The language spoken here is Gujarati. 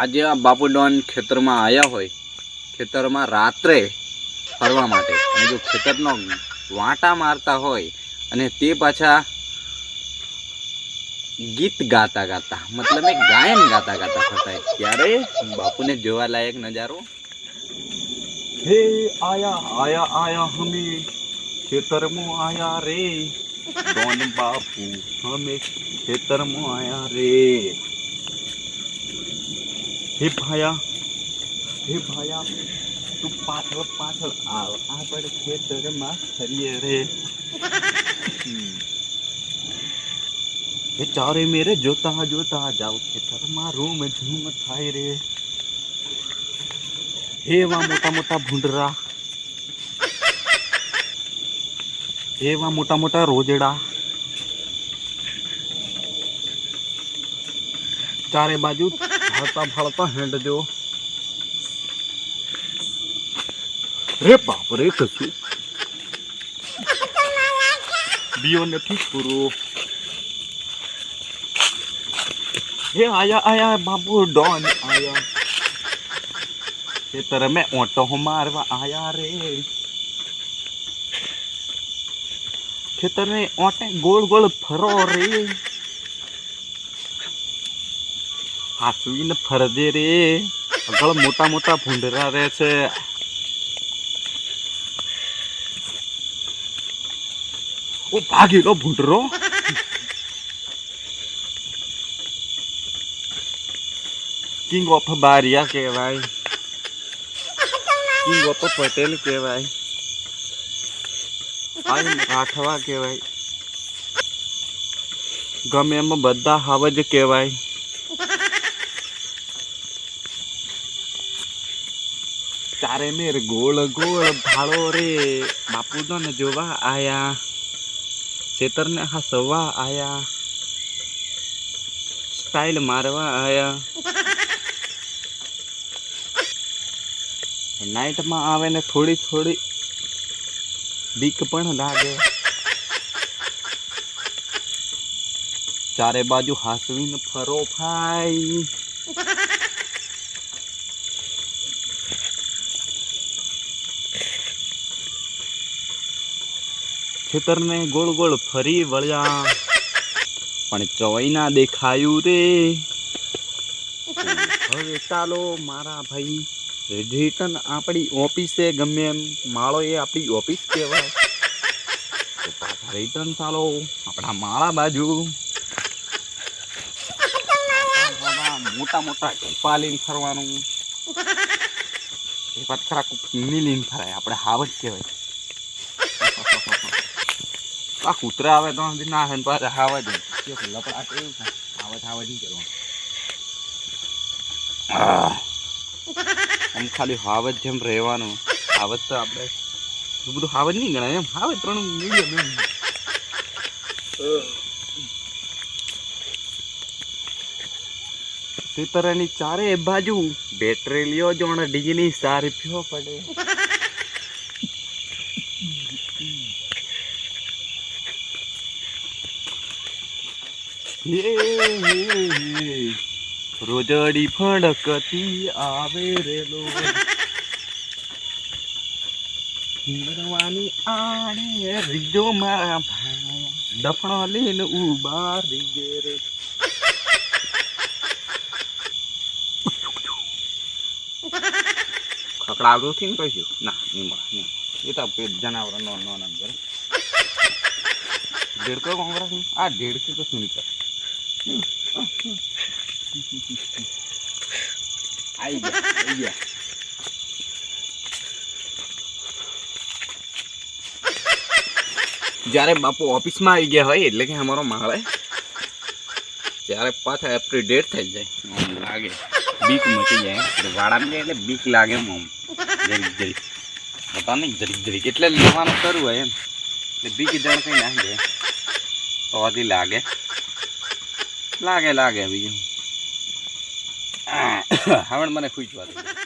આજે આ બાપુ ડોન ખેતરમાં આવ્યા હોય, ખેતરમાં રાત્રે ફરવા માટે. અને જો ખેતરનો વાંટા મારતા હોય અને તે પાછા ગીત ગાતા ગાતા, મતલબ એ ગાયન ગાતા ગાતા ફરતા ત્યારે બાપુને જોવા લાયક નજારો. હે આયા આયા આયા હમે, ખેતરમાં આયા રે. ડોન બાપુ હમે, ખેતરમાં આયા રે. હે ભાયા હે ભાયા તું પાછળ પાછળ આવ આપણે ખેતરમાં ફરીએ રે એ ચારે મેરે જોતા જોતા જાવ ખેતરમાં રૂમ ઝૂમ થાય રે હે વા મોટા મોટા ભૂંડરા હે વા મોટા મોટા રોજડા ચારે બાજુ ફળતા ફળતા હેંડજો રે બાપ રે કશું બીઓ નથી પૂરો. હે આયા આયા બાબુ ડોન આયા. ખેતર મેં ઓટો મારવા આયા રે. ખેતર ને ઓટે ગોળ ગોળ ફરો રે. હાસવીને ફરદે રે. આગળ મોટા મોટા ભૂંડરા રહે છે. ઓ ભાગેલો ભૂંડરો. કિંગ ઓફ બારિયા કહેવાય. કિંગ ઓફ પટેલ કહેવાય. રાઠવા કહેવાય. ગમે એમાં બધા હાવજ કહેવાય. ચારે મેર ગોળ ગોળ, ભાળો રે. બાપુ ને જોવા આયા. ખેતર ને હસવા આયા. સ્ટાઇલ મારવા આયા. નાઇટમાં આવે ને થોડી થોડી બીક પણ લાગે. ચારે બાજુ હાસવીને ફરો ભાઈ. ખેતરને ગોળ ગોળ ફરી વળ્યા. પણ ચોઈ ના દેખાયું રે. હવે ચાલો મારા ભાઈ રિટર્ન આપણી ઓફિસે ગમે એમ. માળો એ આપણી ઓફિસ કહેવાય. રિટર્ન ચાલો આપણા માળા બાજુ. મોટા મોટા ટીપા લઈને ફરવાનું. એ પથરા કુકની લઈને ફરાય. આપણે હાવજ કહેવાય. આ કૂતરા આવે તો ના હે પાછા કરવાનું આમ ખાલી હાવત જેમ રહેવાનું. હાવત તો આપણે બધું હાવત નહીં ગણાય એમ. હાવજ ત્રણ મીડિયમ એમ. સીતરાની ચારે બાજુ બેટરી લ્યો જોણ ડીજની સારી પીવો પડે હે, હે, હે. રોજડી ફડકતી આવે રેલો મરવાની આડે રીજો મારા ભાઈ દફણો લઈને ઊભા રીજે રે. ખકડાવતું થી ને કહ્યું ના, નહીં એ તો પેટ જનાવર, નો નો નંબર દેડકો કોંગ્રેસ આ દેડકી તો શું કરે આઈ ગયા આઈ ગયા જ્યારે બાપુ ઓફિસમાં આવી ગયા હોય એટલે કે અમારો માળે ત્યારે પાછા એપ્રિલ ડેટ થઈ જાય આમ લાગે બીક મચી જાય એટલે વાળામાં જાય એટલે બીક લાગે એમ આમ જરીક જરીક પતા નહીં જરીક જરીક એટલે લેવાનું કરવું હોય એમ એટલે બીક જણ કંઈ ના જાય તો હજી લાગે લાગે લાગે બીજું. હવે મને ખુશવા દે